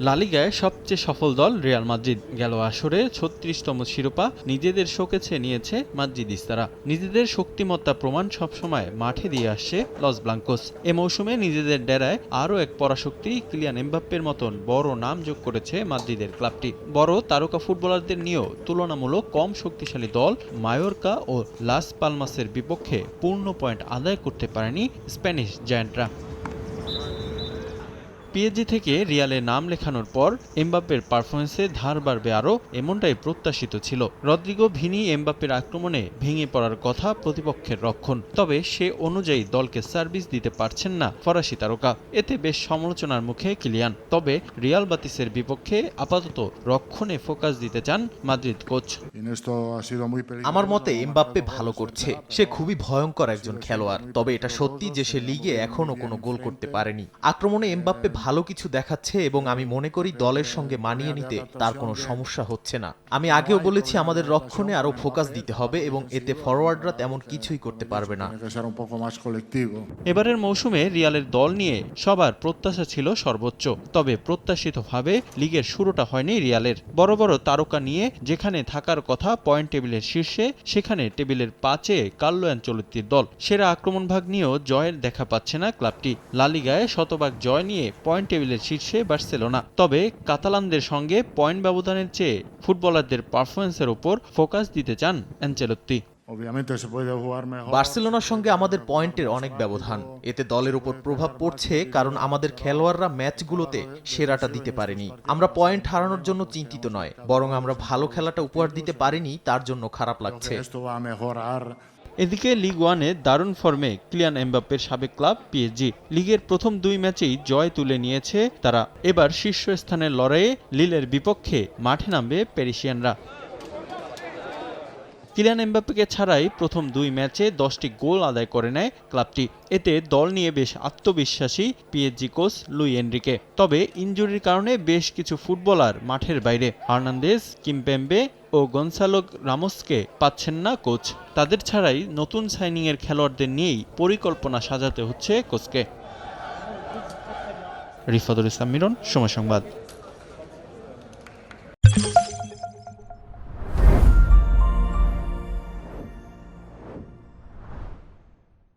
লালিগায় সবচেয়ে সফল দল রিয়াল মাদ্রিদ। গেল আসরে ছত্রিশতম শিরোপা নিজেদের শোকেছে নিয়েছে মাদ্রিদ ইস্তারা। নিজেদের শক্তিমত্তা প্রমাণ সবসময় মাঠে দিয়ে আসছে লস ব্লাঙ্কোস। এ মৌসুমে নিজেদের ডেরায় আরও এক পরাশক্তি কিলিয়ান এমবাপ্পের মতন বড় নাম যোগ করেছে মাদ্রিদের ক্লাবটি। বড় তারকা ফুটবলারদের নিয়েও তুলনামূলক কম শক্তিশালী দল মায়োরকা ও লাস পালমাসের বিপক্ষে পূর্ণ পয়েন্ট আদায় করতে পারেনি স্প্যানিশ জায়ান্টরা। পিএসজি থেকে রিয়ালে নাম লেখানোর পর এমবাপ্পের পারফরমেন্সে ধার বাড়বে আরও এমনটাই প্রত্যাশিত ছিল। রদ্রিগো ভিনি এমবাপ্পের আক্রমণে ভেঙে পড়ার কথা প্রতিপক্ষের রক্ষণ। তবে সে অনুযায়ী দলকে সার্ভিস দিতে পারছেন না ফরাসি তারকা। এতে বেশ সমালোচনার মুখে কিলিয়ান। তবে রিয়াল বাতিসের বিপক্ষে আপাতত রক্ষণে ফোকাস দিতে চান মাদ্রিদ কোচ. আমার মতে এমবাপ্পে ভালো করছে। সে খুবই ভয়ঙ্কর একজন খেলোয়াড়। তবে এটা সত্যি যে সে লিগে এখনও কোনো গোল করতে পারেনি। আক্রমণে এমবাপ্পে ভালো কিছু দেখাচ্ছে এবং আমি মনে করি দলের সঙ্গে মানিয়ে নিতে তার কোনো সমস্যা হচ্ছে না। আমি আগেও বলেছি আমাদের রক্ষণে আরও ফোকাস দিতে হবে এবং এতে ফরওয়ার্ডরা তেমন কিছুই করতে পারবে না. এবারের মৌসুমে রিয়ালের দল নিয়ে সবার প্রত্যাশা ছিল সর্বোচ্চ, তবে প্রত্যাশিতভাবে লিগের শুরুটা হয়নি রিয়ালের। বড় বড় তারকা নিয়ে যেখানে থাকার কথা পয়েন্ট টেবিলের শীর্ষে, সেখানে টেবিলের পাঁচে কার্লো অ্যাঞ্চলত্তির দল। সেরা আক্রমণভাগ নিয়েও জয়ের দেখা পাচ্ছে না ক্লাবটি। লালিগায় শতভাগ জয় নিয়ে পয়েন্ট টেবিলের শীর্ষে বার্সেলোনা। তবে কাতালানদের সঙ্গে পয়েন্ট ব্যবধানের চেয়ে ফুটবলারদের পারফরমেন্সের ওপর ফোকাস দিতে চান অ্যাঞ্চেলত্তি. বার্সেলোনার সঙ্গে আমাদের পয়েন্টের অনেক ব্যবধান। এতে দলের উপর প্রভাব পড়ছে কারণ আমাদের খেলোয়াড়রা ম্যাচগুলোতে সেরাটা দিতে পারেনি। আমরা পয়েন্ট হারানোর জন্য চিন্তিত নয় বরং আমরা ভালো খেলাটা উপহার দিতে পারিনি তার জন্য খারাপ লাগছে। এদিকে লিগ ওয়ানে দারুণ ফর্মে ক্লিয়ান এমবাপ্পের সাবেক ক্লাব পিএসজি লিগের প্রথম দুই ম্যাচেই জয় তুলে নিয়েছে তারা। এবার শীর্ষস্থানের লড়াইয়ে লিলের বিপক্ষে মাঠে নামবে প্যারিসিয়ানরা কিলিয়ান এমবাপ্পেকে ছাড়াই প্রথম দুই ম্যাচে দশটি গোল আদায় করে নেয় ক্লাবটি। এতে দল নিয়ে বেশ আত্মবিশ্বাসী পিএসজি কোচ লুই এনরিকে তবে ইনজুরির কারণে বেশ কিছু ফুটবলার মাঠের বাইরে। হার্নান্দেজ, কিমপেম্বে ও গনসালো রামোসকে পাচ্ছেন না কোচ। তাদের ছাড়াই নতুন সাইনিংয়ের খেলোয়াড়দের নিয়েই পরিকল্পনা সাজাতে হচ্ছে কোচকে। রিফাদুল ইসলাম মিরন, সময় সংবাদ।